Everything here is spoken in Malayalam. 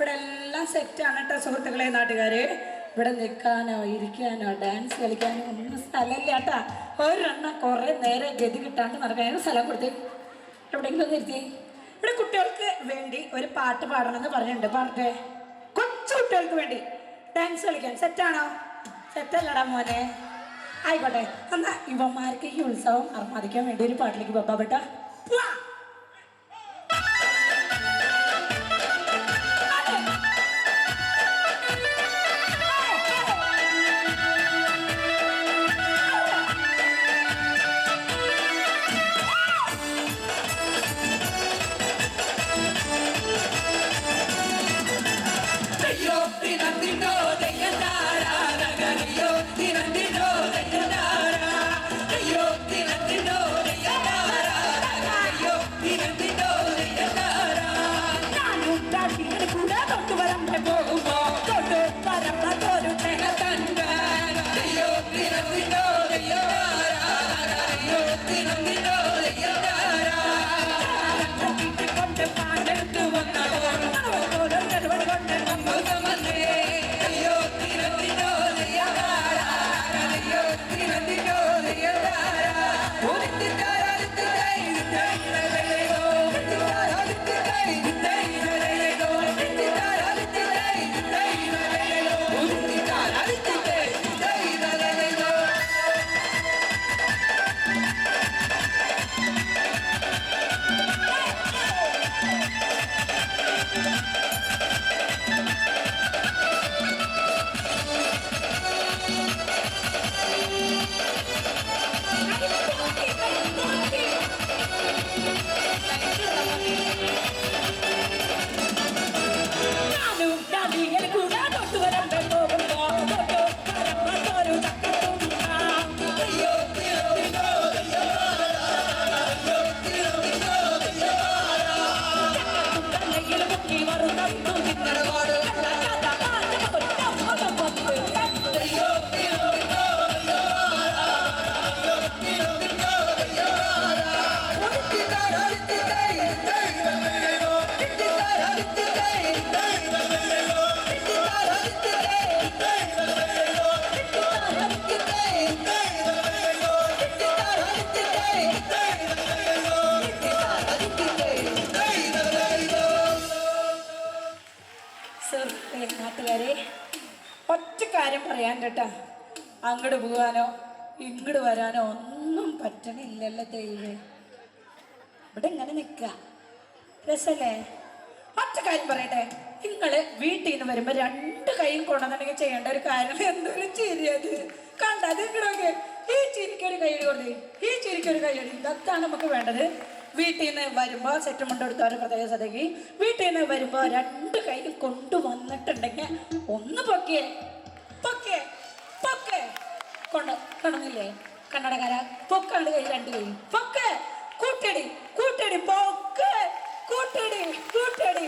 ഇവിടെ എല്ലാം സെറ്റാണ് കേട്ടോ സുഹൃത്തുക്കളെ നാട്ടുകാര്. ഇവിടെ നിൽക്കാനോ ഇരിക്കാനോ ഡാൻസ് കളിക്കാനോ ഒന്നും സ്ഥലമില്ല കേട്ടാ ഒരെണ്ണം കുറേ നേരെ ഗതി കിട്ടാണ്ട് നടക്കാനും സ്ഥലം കൊടുത്തി. എവിടെയെങ്കിലും ഒന്ന് ഇരുത്തി ഇവിടെ കുട്ടികൾക്ക് വേണ്ടി ഒരു പാട്ട് പാടണമെന്ന് പറഞ്ഞിട്ടുണ്ട്. പാടട്ടെ. കൊച്ചു കുട്ടികൾക്ക് വേണ്ടി ഡാൻസ് കളിക്കാൻ. സെറ്റാണോ സെറ്റല്ലടാ മോനെ. ആയിക്കോട്ടെ. എന്നാ ഇവന്മാർക്ക് ഈ ഉത്സവം അർമാദിക്കാൻ വേണ്ടി ഒരു പാട്ടിലേക്ക് ബബ്ബ ബെട്ട oh you. പറയാൻ കേട്ടാ. അങ്ങോട്ട് പോകാനോ ഇങ്ങോട്ട് വരാനോ ഒന്നും പറ്റണില്ലല്ലോ ദൈവേ. ഇവിടെ ഇങ്ങനെ നിൽക്ക രസല്ലേ? ഒറ്റ കാര്യം പറയട്ടെ. നിങ്ങൾ വീട്ടിൽ നിന്ന് വരുമ്പോ രണ്ട് കൈയും കൊണ്ടുവന്നിട്ടുണ്ടെങ്കിൽ ചെയ്യേണ്ട ഒരു കാര്യം എന്തൊരു ചിരിയത് കണ്ടത് ഇങ്ങോട്ട് ഈ ചിരിക്കൊരു കൈയടി കൊണ്ടേ ഈ ചിരിക്കൊരു കൈയടി ഇതൊക്കെയാണ് നമുക്ക് വേണ്ടത്. വീട്ടിൽ നിന്ന് വരുമ്പോൾ സെറ്റ് ഒരു പ്രത്യേക ശ്രദ്ധയ്ക്ക്. വീട്ടിൽ നിന്ന് വരുമ്പോൾ രണ്ട് കൈയും കൊണ്ടുവന്നിട്ടുണ്ടെങ്കിൽ ഒന്ന് പൊക്കിയേ. പൊക്കേ പൊക്കേ കൊണ്ട് കാണുന്നില്ലേ കണ്ണടക്കാര പൊക്കാണ്ട് കൈ രണ്ട് കൈ പൊക്ക് കൂട്ടടി കൂട്ടടി പൊക്ക് കൂട്ടടി കൂട്ടടി